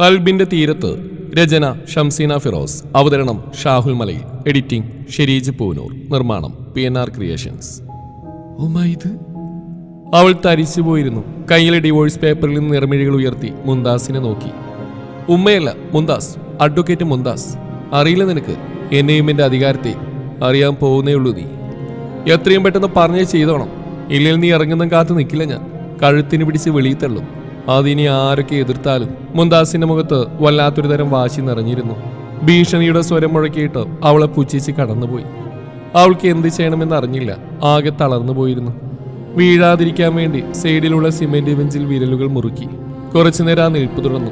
കൽബിന്റെ തീരത്ത് രചന ഷംസീന ഫിറോസ് അവതരണം ഷാഹുൽ മലയിൽ എഡിറ്റിംഗ് ഷെരീജ് പൂനൂർ നിർമ്മാണം പി എൻ ആർ ക്രിയേഷൻസ്. ഇത്? അവൾ തരിച്ചു പോയിരുന്നു. കയ്യിലെ ഡിവോഴ്സ് പേപ്പറിൽ നിന്ന് നിറമിഴികൾ ഉയർത്തി മുന്താസിനെ നോക്കി. ഉമ്മയല്ല മുന്താസ് അഡ്വക്കേറ്റ് മുന്താസ് അറിയില്ല നിനക്ക് എന്നെയും എന്റെ അധികാരത്തെ അറിയാൻ പോകുന്നേ ഉള്ളൂ നീ. എത്രയും പെട്ടെന്ന് പറഞ്ഞേ ചെയ്തോണം. ഇല്ലെങ്കിൽ നീ ഇറങ്ങുന്ന കാത്തു നിൽക്കില്ല ഞാൻ. കഴുത്തിന് പിടിച്ച് വെളിയിൽ തള്ളും. അതിനി ആരൊക്കെ എതിർത്താലും മുന്താസിന്റെ മുഖത്ത് വല്ലാത്തൊരു തരം വാശി നിറഞ്ഞിരുന്നു. ഭീഷണിയുടെ സ്വരം മുഴക്കിയിട്ട് അവളെ പുച്ഛിച്ച് കടന്നുപോയി. അവൾക്ക് എന്ത് ചെയ്യണമെന്ന് അറിഞ്ഞില്ല. ആകെ തളർന്നു പോയിരുന്നു. വീഴാതിരിക്കാൻ വേണ്ടി സൈഡിലുള്ള സിമെന്റ് ബെഞ്ചിൽ വിരലുകൾ മുറുക്കി. കുറച്ചുനേരം ആ നിൽപ്പ് തുടർന്നു.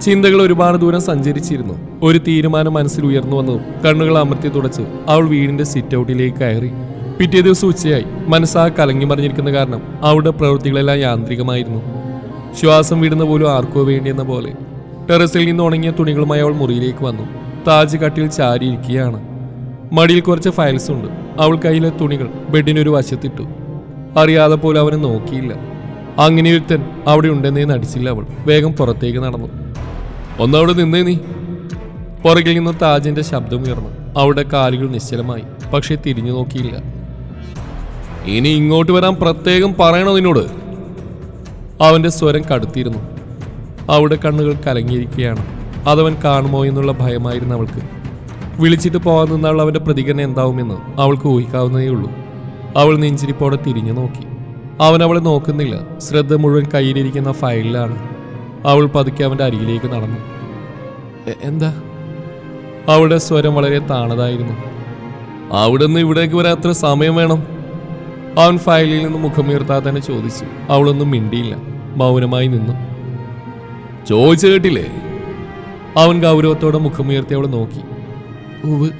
ചിന്തകൾ ഒരുപാട് ദൂരം സഞ്ചരിച്ചിരുന്നു. ഒരു തീരുമാനം മനസ്സിൽ ഉയർന്നു വന്നു. കണ്ണുകൾ അമർത്തി തുടച്ച് അവൾ വീടിന്റെ സിറ്റ് ഔട്ടിലേക്ക് കയറി. പിറ്റേ ദിവസം ഉച്ചയായി. മനസ്സാ കലങ്ങി മറിഞ്ഞിരിക്കുന്ന കാരണം അവളുടെ പ്രവൃത്തികളെല്ലാം യാന്ത്രികമായിരുന്നു. ശ്വാസം വിടുന്ന പോലും ആർക്കോ വേണ്ടിയെന്ന പോലെ. ടെറസിൽ നിന്ന് ഉണങ്ങിയ തുണികളുമായി അവൾ മുറിയിലേക്ക് വന്നു. താജ് കട്ടിൽ ചാരിയിരിക്കുകയാണ് മടിയിൽ കുറച്ച് ഫയൽസ് ഉണ്ട്. അവൾ കയ്യിലെ തുണികൾ ബെഡിനൊരു വശത്തിട്ടു. അറിയാതെ പോലും അവനെ നോക്കിയില്ല. അങ്ങനെ ഒരുത്തൻ അവിടെ ഉണ്ടെന്നേ നടിച്ചില്ല അവൾ. വേഗം പുറത്തേക്ക് നടന്നു. ഒന്നവിടെ നിന്നേ നീ. പുറകിൽ നിന്ന് താജിന്റെ ശബ്ദം ഉയർന്നു. അവളുടെ കാലുകൾ നിശ്ചലമായി പക്ഷെ തിരിഞ്ഞു നോക്കിയില്ല. ഇനി ഇങ്ങോട്ട് വരാൻ പ്രത്യേകം പറയണോ നിന്നോട്? അവന്റെ സ്വരം കടുത്തിരുന്നു അവളുടെ കണ്ണുകൾ കലങ്ങിയിരിക്കുകയാണ്. അതവൻ കാണുമോ എന്നുള്ള ഭയമായിരുന്നു അവൾക്ക്. വിളിച്ചിട്ട് പോകാൻ നിന്നാൽ അവന്റെ പ്രതികരണം എന്താവുമെന്ന് അവൾക്ക് ഊഹിക്കാവുന്നതേ ഉള്ളൂ. അവൾ നെഞ്ചിരിപ്പോടെ തിരിഞ്ഞു നോക്കി. അവൻ അവളെ നോക്കുന്നില്ല. ശ്രദ്ധ മുഴുവൻ കയ്യിലിരിക്കുന്ന ഫയലിലാണ്. അവൾ പതുക്കെ അവന്റെ അരികിലേക്ക് നടന്നു. എന്താ? അവളുടെ സ്വരം വളരെ താണതായിരുന്നു. അവിടെ നിന്ന് ഇവിടേക്ക് വരാത്ര സമയം വേണം. അവൻ ഫയലിൽ നിന്ന് മുഖമുയർത്താതെ തന്നെ ചോദിച്ചു. അവളൊന്നും മിണ്ടിയില്ല. മൗനമായി നിന്നു. ചോദിച്ചു കേട്ടില്ലേ? അവൻ ഗൗരവത്തോടെ മുഖമുയർത്തി അവളെ നോക്കി. ഉവ്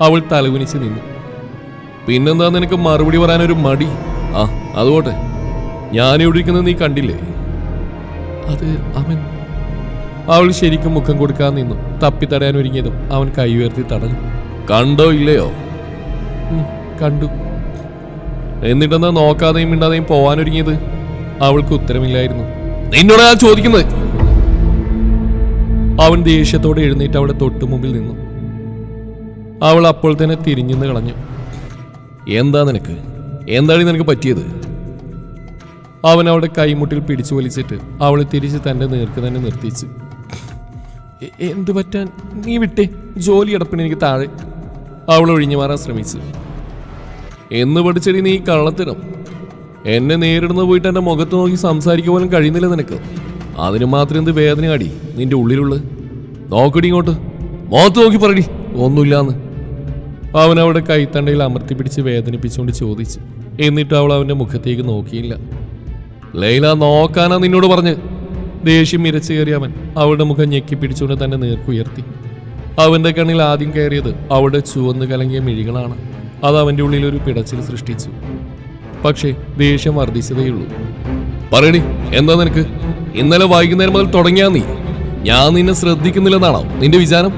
അവൾ തലകുനിച്ച് നിന്നു. പിന്നെന്താ നിനക്ക് മറുപടി പറയാനൊരു മടി? ആ അതുപോട്ടെ ഞാനിവിടെ ഇരിക്കുന്നത് നീ കണ്ടില്ലേ? അത് അവൻ. അവൾ ശരിക്കും മുഖം കൊടുക്കാൻ നിന്നു. തപ്പി തടയാൻ ഒരുങ്ങിയതും അവൻ കൈ ഉയർത്തി തടഞ്ഞു. കണ്ടോ ഇല്ലയോ? കണ്ടു. എന്നിട്ടെന്താ നോക്കാതെയും മിണ്ടാതെയും പോവാനൊരുങ്ങിയത്? അവൾക്ക് ഉത്തരമില്ലായിരുന്നു. നിന്നോട് ഞാൻ ചോദിക്കുന്നത്? അവൻ ദേഷ്യത്തോടെ എഴുന്നേറ്റ് അവളെ തൊട്ടു മുമ്പിൽ നിന്നു. അവൾ അപ്പോൾ തന്നെ തിരിഞ്ഞെന്ന് കളഞ്ഞു. എന്താ നിനക്ക്? എന്താണ് നിനക്ക് പറ്റിയത്? അവൻ അവളുടെ കൈമുട്ടിൽ പിടിച്ചു വലിച്ചിട്ട് അവളെ തിരിച്ച് തന്റെ നേർക്ക് തന്നെ നിർത്തിച്ചു. എന്തു എന്ത് പറ്റാൻ? നീ വിട്ടേ. ജോലി കിടപ്പിന് എനിക്ക് താഴെ. അവൾ ഒഴിഞ്ഞു മാറാൻ ശ്രമിച്ചു. എന്ന് പഠിച്ചടി നീ കള്ളത്തിനും എന്നെ നേരിടുന്ന പോയിട്ട് എന്റെ മുഖത്ത് നോക്കി സംസാരിക്കുക പോലും കഴിയുന്നില്ല നിനക്ക്. അതിനു മാത്രം എന്ത് വേദന അടി നിന്റെ ഉള്ളിലുള്ള നോക്കടി ഇങ്ങോട്ട്. മുഖത്ത് നോക്കി പറടി ഒന്നുമില്ലാന്ന്. അവൻ അവിടെ കൈത്തണ്ടയിൽ അമർത്തി പിടിച്ച് വേദനിപ്പിച്ചുകൊണ്ട് ചോദിച്ചു. എന്നിട്ട് അവൾ അവന്റെ മുഖത്തേക്ക് നോക്കിയില്ല. ലൈല നോക്കാനാ നിന്നോട് പറഞ്ഞ്. ദേഷ്യം ഇരച്ചു കയറി അവൻ അവളുടെ മുഖം ഞെക്കി പിടിച്ചുകൊണ്ട് തന്നെ നേർക്കുയർത്തി അവന്റെ കണ്ണിൽ ആദ്യം കയറിയത് അവളുടെ ചുവന്ന് കലങ്ങിയ മിഴികളാണ്. അത് അവന്റെ ഉള്ളിൽ ഒരു പിടച്ചിൽ സൃഷ്ടിച്ചു. പക്ഷേ ദേഷ്യം വർദ്ധിച്ചതേയുള്ളൂ. പറയണി എന്താ നിനക്ക്? ഇന്നലെ വൈകുന്നേരം മുതൽ തുടങ്ങിയാ നീ. ഞാൻ നിന്നെ ശ്രദ്ധിക്കുന്നില്ലെന്നാണോ നിന്റെ വിചാരം?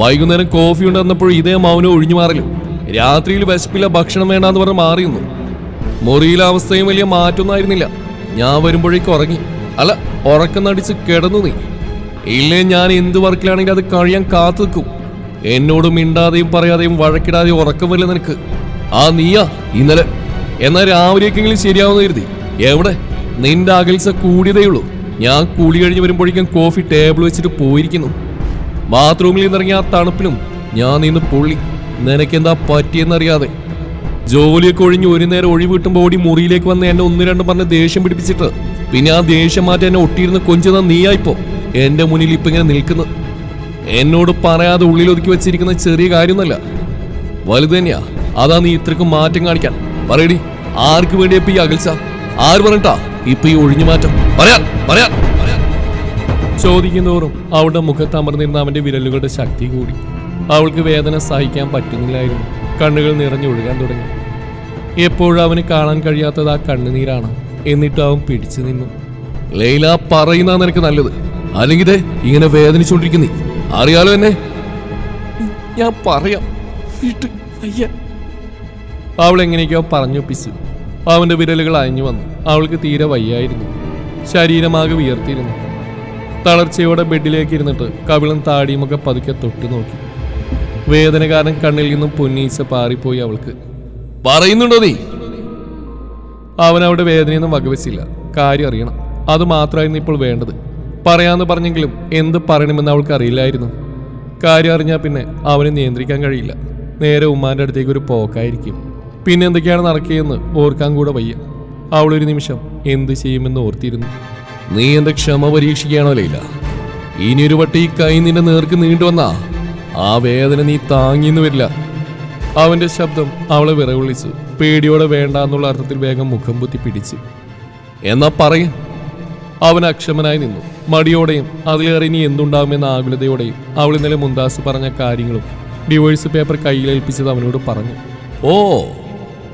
വൈകുന്നേരം കോഫി ഉണ്ടെന്നപ്പോൾ ഇതേ മൗനം ഒഴിഞ്ഞു മാറിലും. രാത്രിയിൽ വിശപ്പില്ല ഭക്ഷണം വേണ്ടാന്ന് പറഞ്ഞ് മാറിയുന്നു മുറിയിലെ അവസ്ഥയും വലിയ മാറ്റമൊന്നായിരുന്നില്ല ഞാൻ വരുമ്പോഴേക്ക് ഉറങ്ങി. അല്ല ഉറക്കം നടിച്ച് കിടന്നു നീ. ഇല്ലേ ഞാൻ എന്ത് വർക്കിലാണെങ്കിൽ അത് കഴിയാൻ കാത്തു നിൽക്കും എന്നോട് മിണ്ടാതെയും പറയാതെയും വഴക്കിടാതെയും ഉറക്കം വരില്ല നിനക്ക്. ആ നീയാ ഇന്നലെ. എന്നാൽ രാവിലേക്കെങ്കിലും ശരിയാവുന്ന കരുതി. എവിടെ? നിന്റെ അകൽസ കൂടിയതേ ഉള്ളൂ. ഞാൻ കൂടി കഴിഞ്ഞ് വരുമ്പോഴേക്കും കോഫി ടേബിൾ വെച്ചിട്ട് പോയിരിക്കുന്നു. ബാത്റൂമിൽ നിന്നിറങ്ങിയ ആ തണുപ്പിനും ഞാൻ നിന്ന് പൊള്ളി. നിനക്കെന്താ പറ്റിയെന്നറിയാതെ. ജോലിയൊക്കെ ഒഴിഞ്ഞ് ഒരു നേരം ഒഴിവ് കിട്ടുമ്പോൾ ഓടി മുറിയിലേക്ക് വന്ന് എന്നെ ഒന്ന് രണ്ടും പറഞ്ഞ് ദേഷ്യം പിടിപ്പിച്ചിട്ട്. പിന്നെ ആ ദേഷ്യം മാറ്റി എന്നെ ഒട്ടിയിരുന്ന് കൊഞ്ചുന്ന നീയായിപ്പോ എന്റെ മുന്നിൽ ഇപ്പൊ ഇങ്ങനെ നിൽക്കുന്നു എന്നോട് പറയാതെ ഉള്ളിൽ ഒതുക്കി വെച്ചിരിക്കുന്ന ചെറിയ കാര്യമൊന്നുമല്ല. വലുത് തന്നെയാ. അതാ നീ ഇത്രക്കും മാറ്റം കാണിക്കാൻ. പറയടി ആർക്ക് വേണ്ടിയാ ഈ അകൽച്ച? ആര് പറഞ്ഞിട്ടാ ഇപ്പൊ ഈ ഒഴിഞ്ഞു മാറ്റം? പറയാ പറയാ പറയാൻ ചോദിക്കുന്തോറും അവളുടെ മുഖത്ത് അമർന്നിരുന്ന അവന്റെ വിരലുകളുടെ ശക്തി കൂടി. അവൾക്ക് വേദന സഹിക്കാൻ പറ്റുന്നില്ലായിരുന്നു. കണ്ണുകൾ നിറഞ്ഞൊഴുകാൻ തുടങ്ങി. എപ്പോഴും അവന് കാണാൻ കഴിയാത്തത് ആ കണ്ണുനീരാണ്. എന്നിട്ട് അവൻ പിടിച്ചു നിന്നു. ലൈല പറയുന്ന നിനക്ക് നല്ലത്. അല്ലെങ്കിൽ ഇങ്ങനെ വേദനിച്ചുകൊണ്ടിരിക്കുന്നേ. അറിയാലോ എന്നെ? ഞാൻ പറയാം. അവൾ എങ്ങനെയൊക്കെയോ പറഞ്ഞൊപ്പിച്ചു അവന്റെ വിരലുകൾ അയഞ്ഞു വന്നു. അവൾക്ക് തീരെ വയ്യായിരുന്നു. ശരീരമാകെ വിയർത്തിയിരുന്നു. തളർച്ചയോടെ ബെഡിലേക്ക് ഇരുന്നിട്ട് കവിളും താടിയുമൊക്കെ പതുക്കെ തൊട്ടു നോക്കി. വേദന കാരണം കണ്ണിൽ നിന്നും പൊന്നീച്ച പാറിപ്പോയി അവൾക്ക്. പറയുന്നുണ്ടോ നീ? അവൻ അവിടെ വേദനയൊന്നും വകവെച്ചില്ല. കാര്യം അറിയണം. അത് മാത്രമായിരുന്നു ഇപ്പോൾ വേണ്ടത്. പറയാന്ന് പറഞ്ഞെങ്കിലും എന്ത് പറയണമെന്ന് അവൾക്ക് അറിയില്ലായിരുന്നു. കാര്യം അറിഞ്ഞാൽ പിന്നെ അവനെ നിയന്ത്രിക്കാൻ കഴിയില്ല. നേരെ ഉമ്മാന്റെ അടുത്തേക്ക് ഒരു പോക്കായിരിക്കും. പിന്നെ എന്തൊക്കെയാണ് നടക്കുകയെന്ന് ഓർക്കാൻ കൂടെ വയ്യ. അവളൊരു നിമിഷം എന്ത് ചെയ്യുമെന്ന് ഓർത്തിരുന്നു. നീ എന്റെ ക്ഷമ പരീക്ഷിക്കുകയാണോ ലൈല? ഇനിയൊരു വട്ടി ഈ കൈ നിന്റെ നേർക്ക് നീണ്ടു വന്നാ ആ വേദന നീ താങ്ങിന്ന് വരില്ല. അവന്റെ ശബ്ദം അവളെ വിറവിളിച്ചു പേടിയോടെ വേണ്ട എന്നുള്ള അർത്ഥത്തിൽ വേഗം മുഖം കുത്തി പിടിച്ചു. എന്നാ പറയ. അവൻ അക്ഷമനായി നിന്നു. മടിയോടെയും അതിലേറെ ഇനി എന്തുണ്ടാകുമെന്ന ആകുലതയോടെയും അവൾ ഇന്നലെ മുന്താസ് പറഞ്ഞ കാര്യങ്ങളും ഡിവോഴ്സ് പേപ്പർ കയ്യിലേൽപ്പിച്ചത് അവനോട് പറഞ്ഞു. ഓ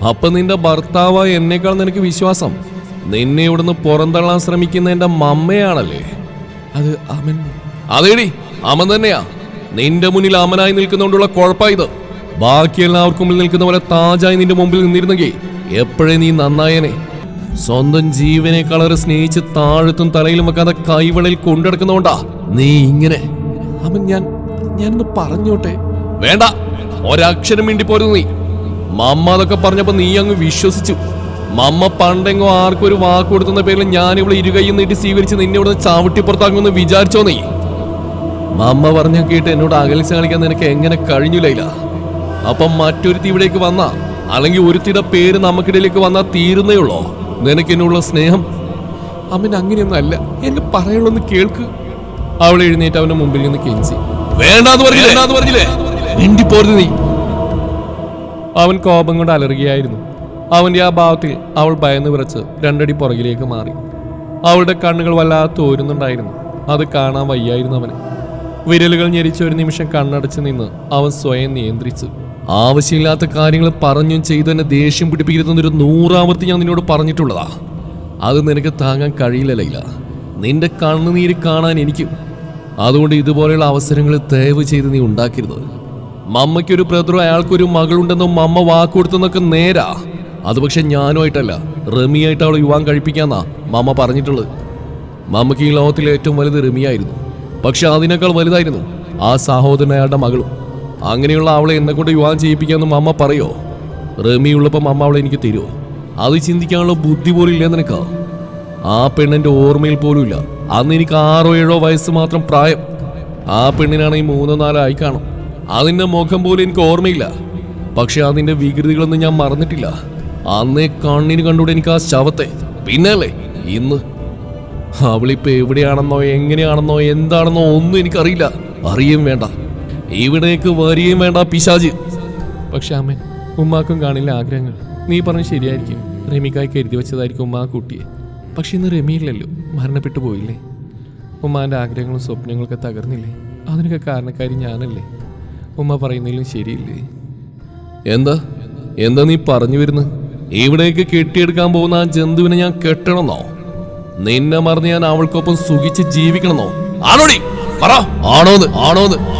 അപ്പൊ നിന്റെ ഭർത്താവായ എന്നേക്കാൾ നിനക്ക് വിശ്വാസം? നിന്നെ ഇവിടുന്ന് പുറന്തള്ളാൻ ശ്രമിക്കുന്ന എന്റെ മമ്മയാണല്ലേ? അത് അമൻ അതേടി അമൻ തന്നെയാ. നിന്റെ മുന്നിൽ അമനായി നിൽക്കുന്നതുകൊണ്ടുള്ള കുഴപ്പമായത് ബാക്കിയെല്ലാവർക്കും മുമ്പിൽ നിൽക്കുന്ന പോലെ താജായി നിന്റെ മുമ്പിൽ നിന്നിരുന്നെങ്കിൽ എപ്പോഴേ നീ നന്നായനെ? സ്വന്തം ജീവനെ കളറ് സ്നേഹിച്ച് താഴത്തും തലയിലും വെക്കാതെ കൈവളയിൽ കൊണ്ടെടുക്കുന്നോണ്ടാ നീ ഇങ്ങനെ അവൻ ഞാൻ ഞാനൊന്ന് പറഞ്ഞോട്ടെ? വേണ്ട. ഒരക്ഷരം വേണ്ടി പോരുന്നു നീ. മമ്മ അതൊക്കെ പറഞ്ഞപ്പോ നീ അങ്ങ് വിശ്വസിച്ചു. മമ്മ പണ്ടെങ്ങോ ആർക്കും ഒരു വാക്ക് കൊടുത്തുന്ന പേരിൽ ഞാൻ ഇവിടെ ഇരുകൈയും നീട്ടി സ്വീകരിച്ച് നിന്നെ ഇവിടെ ചവിട്ടിപ്പുറത്താക്കുമെന്ന് വിചാരിച്ചോ നീ? മമ്മ പറഞ്ഞ കേട്ട് എന്നോട് അകലിച്ച് കളിക്കാൻ നിനക്ക് എങ്ങനെ കഴിഞ്ഞു ലൈല? അപ്പം മറ്റൊരുത്തി ഇവിടേക്ക് വന്നാ? അല്ലെങ്കിൽ ഒരുത്തിയുടെ പേര് നമുക്കിടയിലേക്ക് വന്നാൽ തീരുന്നേ ഉള്ളോ? നിനക്ക് എന്നുള്ള സ്നേഹം? അമ്മൻ അങ്ങനെയൊന്നല്ല. എനിക്ക് പറയണമെന്ന് കേൾക്ക്. അവൾ എഴുന്നേറ്റ് അവന്റെ മുമ്പിൽ നിന്ന് കെഞ്ചി. പറഞ്ഞില്ലേ? വേണ്ടാന്ന് പറഞ്ഞില്ലേ? മിണ്ടിപ്പോരുത് നീ. അവൻ കോപം കൊണ്ട് അലറുകയായിരുന്നു. അവന്റെ ആ ഭാവത്തിൽ അവൾ ഭയന്ന് വിറച്ച് രണ്ടടി പുറകിലേക്ക് മാറി. അവളുടെ കണ്ണുകൾ വല്ലാതെ തോരുന്നുണ്ടായിരുന്നു. അത് കാണാൻ വയ്യായിരുന്നു അവന്. വിരലുകൾ ഞെരിച്ച ഒരു നിമിഷം കണ്ണടച്ച് നിന്ന് അവൻ സ്വയം നിയന്ത്രിച്ചു. ആവശ്യമില്ലാത്ത കാര്യങ്ങൾ പറഞ്ഞും ചെയ്തു തന്നെ ദേഷ്യം പിടിപ്പിക്കരുതെന്നൊരു നൂറാമത്തെ ഞാൻ നിന്നോട് പറഞ്ഞിട്ടുള്ളതാ. അത് നിനക്ക് താങ്ങാൻ കഴിയില്ല ലൈല. നിന്റെ കണ്ണുനീര് കാണാൻ എനിക്കും. അതുകൊണ്ട് ഇതുപോലെയുള്ള അവസരങ്ങൾ ദയവ് ചെയ്ത് നീ ഉണ്ടാക്കരുത്. മമ്മയ്ക്കൊരു ബ്രദറും അയാൾക്കൊരു മകളുണ്ടെന്നും മമ്മ വാക്കുകൊടുത്തെന്നൊക്കെ നേരാ. അത് പക്ഷെ ഞാനുമായിട്ടല്ല. റമിയായിട്ട് അവൾ യുവാൻ കഴിപ്പിക്കാന്നാ മമ്മ പറഞ്ഞിട്ടുള്ളത്. മമ്മയ്ക്ക് ഈ ലോകത്തിലെ ഏറ്റവും വലുത് റമിയായിരുന്നു. പക്ഷെ അതിനേക്കാൾ വലുതായിരുന്നു ആ സഹോദരൻ അയാളുടെ മകളും. അങ്ങനെയുള്ള അവളെ എന്നെ കൊണ്ട് വിവാഹം ചെയ്യിപ്പിക്കാമെന്ന് അമ്മ പറയോ? റമി അമ്മ അവളെ എനിക്ക് തരുമോ അത് ചിന്തിക്കാനുള്ള ബുദ്ധി പോലും ഇല്ല നിനക്ക്. ആ പെണ്ണിന്റെ ഓർമ്മയിൽ പോലും ഇല്ല. അന്ന് എനിക്ക് ആറോ ഏഴോ വയസ്സ് മാത്രം പ്രായം. ആ പെണ്ണിനാണ് ഈ മൂന്നോ നാലോ ആയി കാണും. അതിന്റെ മുഖം പോലും എനിക്ക് ഓർമ്മയില്ല. പക്ഷെ അതിന്റെ വികൃതികളൊന്നും ഞാൻ മറന്നിട്ടില്ല. അന്നേ കണ്ണിന് കണ്ടുകൂടെ എനിക്ക് ആ ശവത്തെ. പിന്നല്ലേ ഇന്ന്. അവളിപ്പോ എവിടെയാണെന്നോ എങ്ങനെയാണെന്നോ എന്താണെന്നോ ഒന്നും എനിക്കറിയില്ല. അറിയും വേണ്ട. ഇവിടേക്ക് വരികയും വേണ്ട പിശാജ് പക്ഷെ അമ്മൻ ഉമ്മാക്കും കാണില്ല ആഗ്രഹങ്ങൾ. നീ പറഞ്ഞ ശരിയായിരിക്കും. റമിക്കായി കരുതി വെച്ചതായിരിക്കും ഉമ്മ ആ കുട്ടിയെ. പക്ഷെ ഇന്ന് റമിയില്ലല്ലോ. മരണപ്പെട്ടു പോയില്ലേ? ഉമ്മാന്റെ ആഗ്രഹങ്ങളും സ്വപ്നങ്ങളൊക്കെ തകർന്നില്ലേ? അതിനൊക്കെ കാരണക്കാരി ഞാനല്ലേ? ഉമ്മ പറയുന്നതിലും ശരിയില്ലേ? എന്താ? എന്താ നീ പറഞ്ഞു വരുന്നത് ഇവിടേക്ക് കെട്ടിയെടുക്കാൻ പോകുന്ന ആ ജന്തുവിനെ ഞാൻ കെട്ടണമെന്നോ? നിന്നെ മറന്ന് ഞാൻ അവൾക്കൊപ്പം സുഖിച്ച് ജീവിക്കണമെന്നോ? ആണോടി? പറ. ആണോന്ന്? ആണോന്ന്?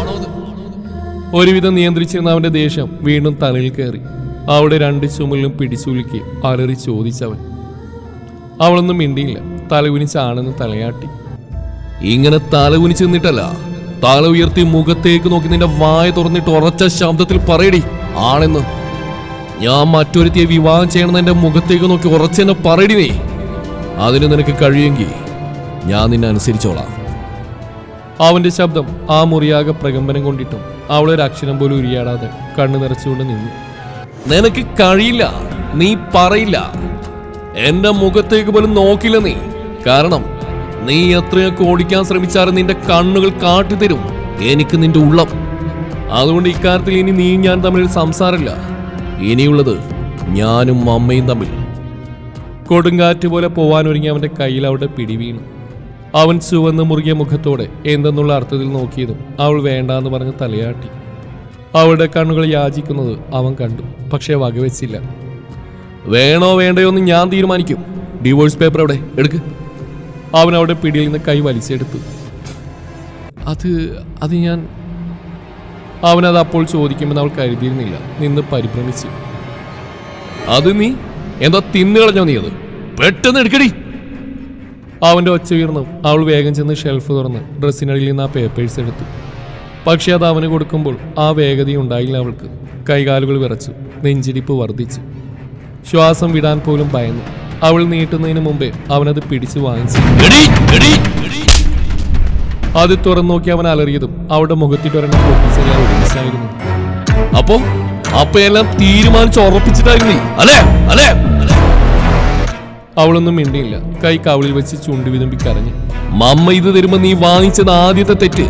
ഒരുവിധം നിയന്ത്രിച്ചിരുന്ന അവന്റെ ദേഷ്യം വീണ്ടും തലയിൽ കയറി. അവിടെ രണ്ട് ചുമലിലും പിടിച്ചുലുക്കി അലറി ചോദിച്ചവൻ. അവളൊന്നും മിണ്ടിയില്ല. തലകുനിച്ചാണെന്ന് തലയാട്ടി. ഇങ്ങനെ തലകുനിച്ച് നിന്നിട്ടല്ല. തല ഉയർത്തി മുഖത്തേക്ക് നോക്കി നിന്റെ വായ തുറന്നിട്ട് ഉറച്ച ശബ്ദത്തിൽ പറയടി ആണെന്ന്. ഞാൻ മറ്റൊരുത്തിയെ വിവാഹം ചെയ്യണമെന്ന് എന്റെ മുഖത്തേക്ക് നോക്കി ഉറച്ചെന്നെ പറയടി നീ. അതിന് നിനക്ക് കഴിയുമെങ്കിൽ ഞാൻ നിന്നെ അനുസരിച്ചോളാം. അവന്റെ ശബ്ദം ആ മുറിയാകെ പ്രകമ്പനം കൊണ്ടിട്ടും അവളൊരു അക്ഷരം പോലും ഉരിയാടാതെ കണ്ണു നിറച്ചുകൊണ്ട് നിന്നു. നിനക്ക് കഴിയില്ല നീ പറയില്ല. എന്റെ മുഖത്തേക്ക് പോലും നോക്കില്ല നീ. കാരണം നീ എത്രയൊക്കെ ഓടിക്കാൻ ശ്രമിച്ചാലും നിന്റെ കണ്ണുകൾ കാട്ടിത്തരും. എനിക്ക് നിന്റെ ഉള്ളം. അതുകൊണ്ട് ഇക്കാര്യത്തിൽ ഇനി നീ ഞാൻ തമ്മിൽ സംസാരമില്ല. ഇനിയുള്ളത് ഞാനും അമ്മയും തമ്മിൽ. കൊടുങ്കാറ്റ് പോലെ പോവാനൊരുങ്ങി അവന്റെ കയ്യിൽ അവിടെ പിടി വീണു അവൻ ചുവന്ന് മുറുകിയ മുഖത്തോടെ എന്തെന്നുള്ള അർത്ഥത്തിൽ നോക്കിയതും അവൾ വേണ്ടാന്ന് പറഞ്ഞ് തലയാട്ടി. അവളുടെ കണ്ണുകൾ യാചിക്കുന്നത് അവൻ കണ്ടു പക്ഷേ വകവെച്ചില്ല. വേണോ വേണ്ടയോ എന്ന് ഞാൻ തീരുമാനിക്കും. ഡിവോഴ്സ് പേപ്പർ അവിടെ എടുക്ക്. അവൻ അവളുടെ പിടിയിൽ നിന്ന് കൈ വലിച്ചെടുത്തു. അത് അത് ഞാൻ അവനത് അപ്പോൾ ചോദിക്കുമെന്ന് അവൾ കരുതിയിരുന്നില്ല നിന്ന് പരിഭ്രമിച്ചു. അത് നീ? എന്താ തിന്നുകളഞ്ഞോ നീ അത്? പെട്ടെന്ന് എടുക്കടി. അവന്റെ ഒച്ച ഉയർന്നു. അവൾ വേഗം ചെന്ന് ഷെൽഫ് തുറന്ന് ഡ്രസ്സിനടിയിൽ നിന്ന് ആ പേപ്പേഴ്സ് എടുത്തു. പക്ഷെ അത് അവന് കൊടുക്കുമ്പോൾ ആ വേഗത ഉണ്ടായില്ല അവൾക്ക്. കൈകാലുകൾ വിറച്ചു നെഞ്ചിടിപ്പ് വർദ്ധിച്ചു. ശ്വാസം വിടാൻ പോലും ഭയന്നു. അവൾ നീട്ടുന്നതിന് മുമ്പേ അവനത് പിടിച്ചു വാങ്ങിച്ചു. അത് തുറന്നു നോക്കി അവൻ അലറിയതും അവളുടെ മുഖത്തിട്ടൊരെണ്ണം പൊട്ടിച്ചെല്ലാം ഒരുമിച്ചായിരുന്നു അപ്പോ? അപ്പൊ എല്ലാം തീരുമാനിച്ച് ഉറപ്പിച്ചിട്ടായിരുന്നു? അല്ലേ? അല്ലേ? അവളൊന്നും മിണ്ടിയില്ല. കൈ കവിളിൽ വെച്ച് ചൂണ്ടി വിതുമ്പി കരഞ്ഞു. മമ്മ ഇത് തരുമ്പോ നീ വാങ്ങിച്ചത് ആദ്യത്തെ തെറ്റ്.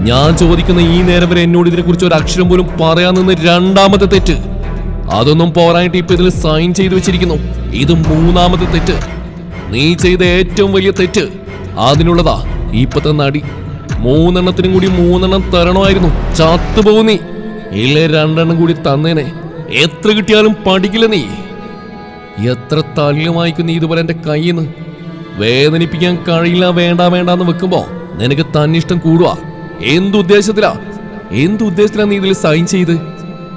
ഞാൻ ചോദിക്കുന്ന ഈ നേരം വരെ എന്നോട് ഇതിനെ കുറിച്ച് ഒരു അക്ഷരം പോലും പറയാൻ നിന്ന് രണ്ടാമത്തെ തെറ്റ്. അതൊന്നും പോരായിട്ട് ഇപ്പൊ ഇതിൽ സൈൻ ചെയ്തു വെച്ചിരിക്കുന്നു. ഇത് മൂന്നാമത്തെ തെറ്റ്. നീ ചെയ്ത ഏറ്റവും വലിയ തെറ്റ് അതിനുള്ളതാ. ഇപ്പത്തെ നടി. മൂന്നെണ്ണത്തിനും കൂടി മൂന്നെണ്ണം തരണമായിരുന്നു. ചത്തുപോകും നീ. ഇല്ലേ രണ്ടെണ്ണം കൂടി തന്നേനെ. എത്ര കിട്ടിയാലും പഠിക്കില്ല നീ. എത്ര തല്ലുമായിക്കും നീ ഇതുപോലെ എന്റെ കയ്യിൽ നിന്ന് വേദനിപ്പിക്കാൻ കഴിയില്ല വേണ്ട വേണ്ട എന്ന് വെക്കുമ്പോ നിനക്ക് തന്നിഷ്ടം കൂടുക എന്തുദ്ദേശത്തിലാ എന്തുദ്ദേശത്തിലാ നീ ഇതിൽ സൈൻ ചെയ്ത്?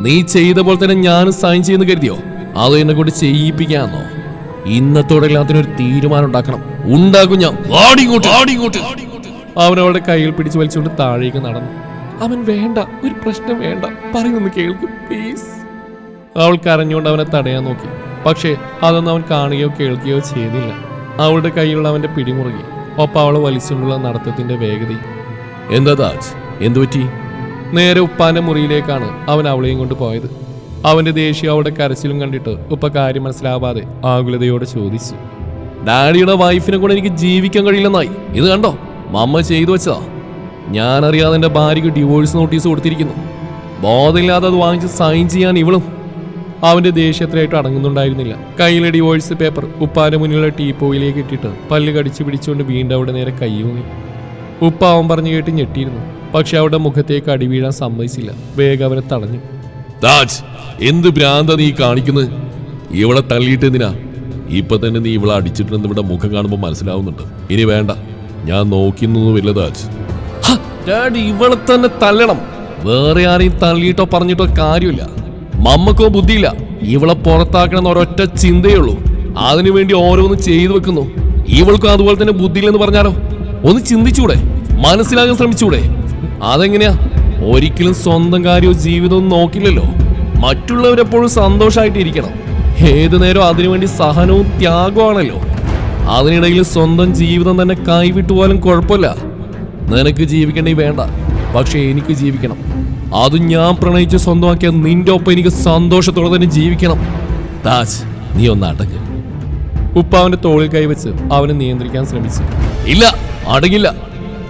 നീ ചെയ്ത പോലെ തന്നെ ഞാനും സൈൻ ചെയ്യുന്ന കരുതിയോ? അത് എന്നെ കൊണ്ട് ചെയ്യിപ്പിക്കാന്നോ? ഇന്നത്തോടെ എല്ലാത്തിനൊരു തീരുമാനം ഉണ്ടാക്കണം. ഉണ്ടാക്കും ഞാൻ. അവൻ അവളുടെ കയ്യിൽ പിടിച്ചു വലിച്ചുകൊണ്ട് താഴേക്ക് നടന്നു. അവൻ വേണ്ട ഒരു പ്രശ്നം വേണ്ട. പറയുന്നു കേൾക്കും പ്ലീസ് അവൾ കരഞ്ഞുകൊണ്ട് അവനെ തടയാൻ നോക്കി. പക്ഷേ അതൊന്നും അവൻ കാണുകയോ കേൾക്കുകയോ ചെയ്തില്ല. അവളുടെ കയ്യിലുള്ള അവന്റെ പിടിമുറുകി. ഒപ്പം അവൾ വലിച്ചുകൊണ്ടുള്ള നടത്തത്തിന്റെ വേഗത എന്താ താജ് എന്തു പറ്റി? നേരെ ഉപ്പാന്റെ മുറിയിലേക്കാണ് അവൻ അവളെയും കൊണ്ട് പോയത്. അവന്റെ ദേഷ്യം അവളുടെ കരച്ചിലും കണ്ടിട്ട് ഉപ്പ കാര്യം മനസ്സിലാവാതെ ആകുലതയോടെ ചോദിച്ചു. ഡാഡിയുടെ വൈഫിനെ കൂടെ എനിക്ക് ജീവിക്കാൻ കഴിയില്ലെന്നായി. ഇത് കണ്ടോ? മമ്മ ചെയ്തു വെച്ചതാ. ഞാനറിയാതെ എന്റെ ഭാര്യയ്ക്ക് ഡിവോഴ്സ് നോട്ടീസ് കൊടുത്തിരിക്കുന്നു. ബോധമില്ലാതെ അത് വാങ്ങിച്ച് സൈൻ ചെയ്യാൻ ഇവളും അവന്റെ ദേഷ്യത്രയായിട്ട് അടങ്ങുന്നുണ്ടായിരുന്നില്ല. കയ്യിലെ ഡിവോഴ്സ് പേപ്പർ ഉപ്പാന്റെ മുന്നിലുള്ള ടീപ്പോയിലേക്ക് ഇട്ടിട്ട് പല്ല് കടിച്ചു പിടിച്ചുകൊണ്ട് വീണ്ടും അവിടെ നേരെ കൈയൂങ്ങി ഉപ്പ അവൻ പറഞ്ഞു കേട്ട് ഞെട്ടിയിരുന്നു. പക്ഷെ അവരുടെ മുഖത്തേക്ക് അടി വീഴാൻ സമ്മതിച്ചില്ല. വേഗം അവനെ തടഞ്ഞു. താജ് എന്ത് ഭ്രാന്ത നീ കാണിക്കുന്നത് ഇവളെ തള്ളിയിട്ട് എന്തിനാ? ഇപ്പൊ തന്നെ നീ ഇവളെ അടിച്ചിട്ടുണ്ടെന്ന് ഇവിടെ മുഖം കാണുമ്പോൾ മനസ്സിലാവുന്നുണ്ട്. ഇനി വേണ്ട. ഞാൻ താജ് ഡാഡി ഇവളെ തന്നെ തല്ലണം. വേറെ ആരെയും തള്ളിയിട്ടോ പറഞ്ഞിട്ടോ കാര്യമില്ല. മമ്മക്കോ ബുദ്ധിയില്ല. ഇവളെ പുറത്താക്കണം എന്ന് ഒരൊറ്റ ചിന്തയുള്ളൂ. അതിനുവേണ്ടി ഓരോന്ന് ചെയ്തു വെക്കുന്നു. ഇവൾക്കും അതുപോലെ തന്നെ ബുദ്ധിയില്ലെന്ന് പറഞ്ഞാലോ? ഒന്ന് ചിന്തിച്ചൂടെ. മനസ്സിലാകാൻ ശ്രമിച്ചൂടെ. അതെങ്ങനെയാ? ഒരിക്കലും സ്വന്തം കാര്യവും ജീവിതവും നോക്കില്ലല്ലോ. മറ്റുള്ളവരെപ്പോഴും സന്തോഷമായിട്ടിരിക്കണം ഏതു നേരം അതിനുവേണ്ടി സഹനവും ത്യാഗമാണല്ലോ അതിനിടയിൽ സ്വന്തം ജീവിതം തന്നെ കൈവിട്ടു പോലും കുഴപ്പമില്ല. നിനക്ക് ജീവിക്കണ്ടേ വേണ്ട. പക്ഷെ എനിക്ക് ജീവിക്കണം. അത് ഞാൻ പ്രണയിച്ച് സ്വന്തമാക്കിയ നിന്റെ ഒപ്പം എനിക്ക് സന്തോഷത്തോടെ തന്നെ ജീവിക്കണം. താജ് നീ ഒന്ന് അടങ്ങ്. ഉപ്പ അവന്റെ തോളിൽ കൈവച്ച് അവനെ നിയന്ത്രിക്കാൻ ശ്രമിച്ചു. ഇല്ല അടങ്ങില്ല.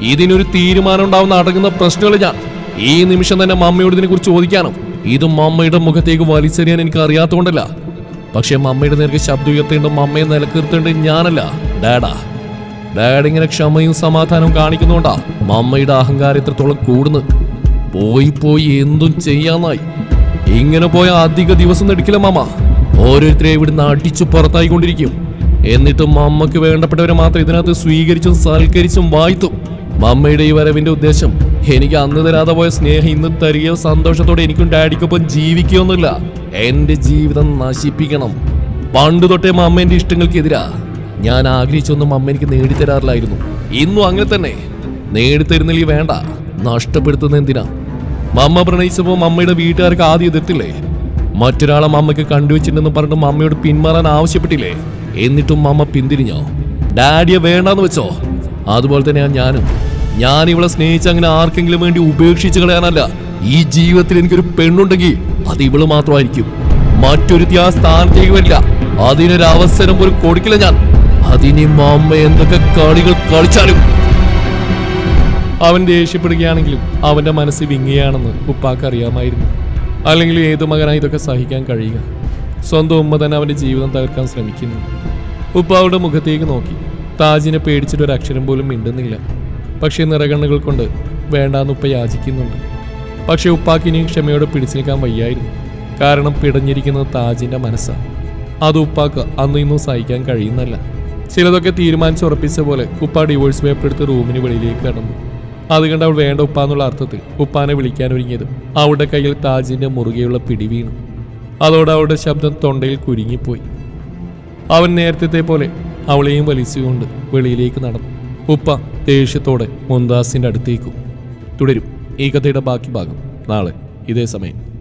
ഇതിനൊരു തീരുമാനം ഉണ്ടാവുന്ന അടങ്ങുന്ന പ്രശ്നങ്ങൾ ഞാൻ. ഈ നിമിഷം തന്നെ മമ്മയോട് ഇതിനെ കുറിച്ച് ചോദിക്കാനും. ഇത് മമ്മയുടെ മുഖത്തേക്ക് വലിച്ചെറിയാൻ എനിക്ക് അറിയാത്തതുകൊണ്ടല്ല പക്ഷെ മമ്മയുടെ നേർക്ക് ശബ്ദം ഉയർത്തേണ്ടും മമ്മയെ നിലനിർത്തേണ്ടത് ഞാനല്ല. ഡാഡാ ഡാഡ് ഇങ്ങനെ ക്ഷമയും സമാധാനവും കാണിക്കുന്നുകൊണ്ടാ മമ്മയുടെ അഹങ്കാരം ഇത്രത്തോളം കൂടുന്നു പോയി പോയി എന്തും ചെയ്യാനായി. ഇങ്ങനെ പോയ അധിക ദിവസം എടുക്കില്ല മാമ. ഓരോരുത്തരെ ഇവിടുന്ന് അടിച്ചു പുറത്തായിക്കൊണ്ടിരിക്കും. എന്നിട്ടും മമ്മക്ക് വേണ്ടപ്പെട്ടവരെ മാത്രം ഇതിനകത്ത് സ്വീകരിച്ചും സൽക്കരിച്ചും വാഴ്ത്തും. മമ്മയുടെ ഈ വരവിന്റെ ഉദ്ദേശം എനിക്ക് അന്ന് തരാതെ പോയ സ്നേഹം ഇന്ന് തരികയോ സന്തോഷത്തോടെ എനിക്കും ഡാഡിക്കൊപ്പം ജീവിക്കുകയൊന്നുമില്ല എന്റെ ജീവിതം നശിപ്പിക്കണം. പണ്ട് തൊട്ടേ മമ്മേന്റെ ഇഷ്ടങ്ങൾക്കെതിരാ. ഞാൻ ആഗ്രഹിച്ചൊന്നും അമ്മ എനിക്ക് നേടിത്തരാറില്ലായിരുന്നു. ഇന്നും അങ്ങനെ തന്നെ. നേടിത്തരുന്നില്ല വേണ്ട. നഷ്ടപ്പെടുത്തുന്ന എന്തിനാ മമ്മ പ്രണയിച്ചപ്പോ മമ്മയുടെ വീട്ടുകാർക്ക് ആദ്യം എതിർത്തില്ലേ മറ്റൊരാളെ മമ്മയ്ക്ക് കണ്ടുവച്ചിട്ടുണ്ടെന്ന് പറഞ്ഞിട്ട് മമ്മയോട് പിന്മാറാൻ ആവശ്യപ്പെട്ടില്ലേ? എന്നിട്ടും മമ്മ പിന്തിരിഞ്ഞോ? ഡാഡിയെ വേണ്ടാന്ന് വെച്ചോ? അതുപോലെ തന്നെയാണ് ഞാനും. ഞാൻ ഇവളെ സ്നേഹിച്ച് അങ്ങനെ ആർക്കെങ്കിലും വേണ്ടി ഉപേക്ഷിച്ച് കളയാനല്ല. ഈ ജീവിതത്തിൽ എനിക്കൊരു പെണ്ണുണ്ടെങ്കിൽ അത് ഇവൾ മാത്രമായിരിക്കും. മറ്റൊരുത്തി ആ സ്ഥാനത്തേക്ക് വരില്ല. അതിനൊരു അവസരം പോലും കൊടുക്കില്ല ഞാൻ. അതിനി മാമ്മ എന്തൊക്കെ കളികൾ കളിച്ചാലും അവൻ ദേഷ്യപ്പെടുകയാണെങ്കിലും അവന്റെ മനസ്സ് വിങ്ങുകയാണെന്ന് ഉപ്പാക്ക് അറിയാമായിരുന്നു. അല്ലെങ്കിൽ ഏത് മകനായി ഇതൊക്കെ സഹിക്കാൻ കഴിയുക? സ്വന്തം ഉമ്മ തന്നെ അവന്റെ ജീവിതം തകർക്കാൻ ശ്രമിക്കുന്നു. ഉപ്പാവുടെ മുഖത്തേക്ക് നോക്കി. താജിനെ പേടിച്ചിട്ട് ഒരു അക്ഷരം പോലും മിണ്ടുന്നില്ല. പക്ഷേ നിറകണ്ണുകൾ കൊണ്ട് വേണ്ടാന്ന് ഉപ്പ യാചിക്കുന്നുണ്ട്. പക്ഷേ ഉപ്പാക്കിനെയും ക്ഷമയോടെ പിടിച്ചു നിൽക്കാൻ വയ്യായിരുന്നു. കാരണം പിടഞ്ഞിരിക്കുന്നത് താജിന്റെ മനസ്സാണ് അത് ഉപ്പാക്ക് അന്നും ഇന്നും സഹിക്കാൻ കഴിയുന്നല്ല. ചിലതൊക്കെ തീരുമാനിച്ചുറപ്പിച്ച പോലെ ഉപ്പ ഡിവോഴ്സ് പേപ്പർ എടുത്ത് റൂമിന് വെളിയിലേക്ക് കടന്നു. അത് കണ്ട് അവൾ വേണ്ട ഉപ്പ എന്നുള്ള അർത്ഥത്തിൽ ഉപ്പാനെ വിളിക്കാൻ ഒരുങ്ങിയത്. അവളുടെ കയ്യിൽ താജിന്റെ മുറുകെയുള്ള പിടി വീണു. അതോടെ അവളുടെ ശബ്ദം തൊണ്ടയിൽ കുരുങ്ങിപ്പോയി. അവൻ നേരത്തെ പോലെ അവളെയും വലിച്ചുകൊണ്ട് വെളിയിലേക്ക് നടന്നു. ഉപ്പ ദേഷ്യത്തോടെ മുന്താസിന്റെ അടുത്തേക്കും തുടരും. ഈ കഥയുടെ ബാക്കി ഭാഗം നാളെ ഇതേ സമയം.